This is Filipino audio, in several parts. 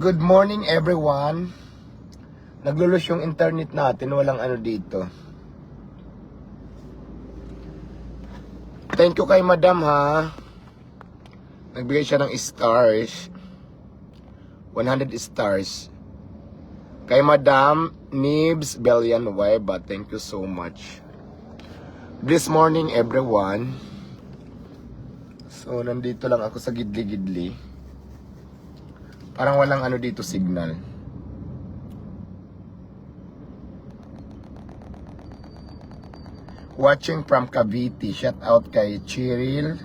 Good morning everyone. Naglulus yung internet natin, walang ano dito. Thank you kay madam ha. Nagbigay siya ng stars. 100 stars. Kay madam Nibs Belian Weba, thank you so much. This morning everyone. So nandito lang ako sa gidli-gidli. Parang walang ano dito signal. Watching from Cavite. Shout out kay Chiril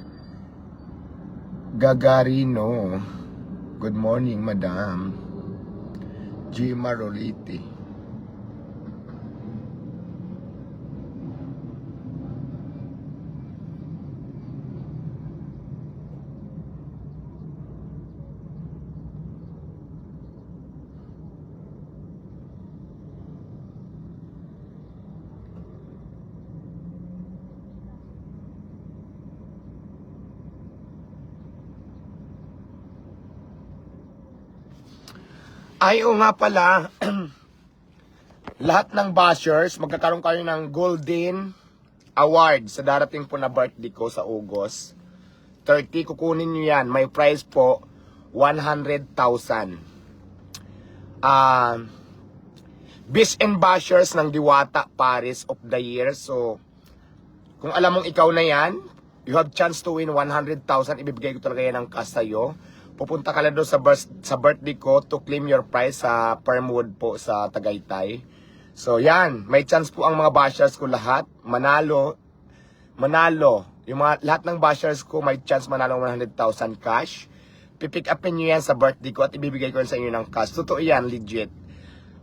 Gagarino. Good morning, madam. G. Maroliti. Ay, oo nga pala. Lahat ng bashers, magkakaroon kayo ng Golden Award sa darating po na birthday ko sa August. 30, kukunin nyo yan. May prize po, 100,000. Ah... Bish and Bashers ng Diwata Paris of the Year. So, kung alam mong ikaw na yan, you have chance to win 100,000. Ibibigay ko talaga yan ng cash sa'yo. Pupunta ka lang doon sa, birth, sa birthday ko to claim your prize sa Permwood po sa Tagaytay. So, yan. May chance po ang mga bashers ko lahat. Manalo. Manalo. Yung mga, lahat ng bashers ko may chance manalo ng 100,000 cash. Pipick upin nyo yan sa birthday ko at ibibigay ko sa inyo ng cash. Totoo yan, legit.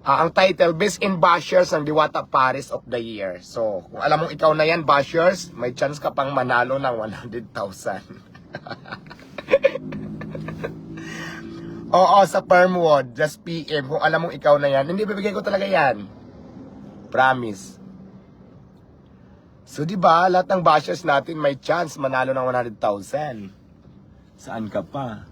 Ah, ang title, Best in Bashers ng Diwata Paris of the Year. So, kung alam mong ikaw na yan, Bashers, may chance ka pang manalo ng 100,000. Oo, sa Permwood, just PM. Kung alam mong ikaw na yan, hindi bibigay ko talaga yan. Promise. So, di ba, lahat ng bashers natin may chance manalo ng 100,000. Saan ka pa?